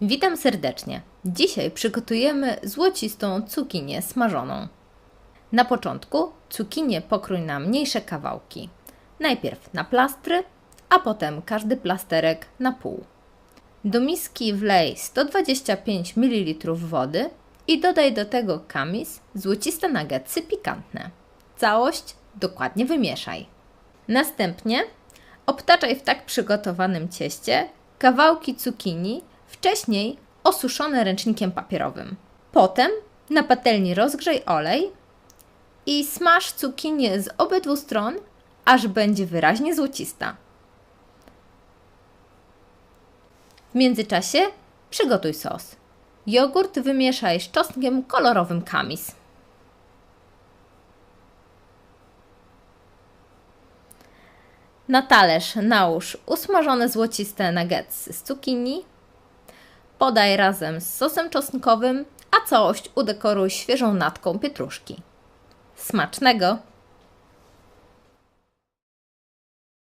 Witam serdecznie. Dzisiaj przygotujemy złocistą cukinię smażoną. Na początku cukinię pokrój na mniejsze kawałki. Najpierw na plastry, a potem każdy plasterek na pół. Do miski wlej 125 ml wody i dodaj do tego kamis, złociste nuggetsy pikantne. Całość dokładnie wymieszaj. Następnie obtaczaj w tak przygotowanym cieście kawałki cukinii, wcześniej osuszone ręcznikiem papierowym. Potem na patelni rozgrzej olej i smaż cukinię z obydwu stron, aż będzie wyraźnie złocista. W międzyczasie przygotuj sos. Jogurt wymieszaj z czosnkiem kolorowym kamis. Na talerz nałóż usmażone złociste nuggetsy z cukinii. Podaj razem z sosem czosnkowym, a całość udekoruj świeżą natką pietruszki. Smacznego!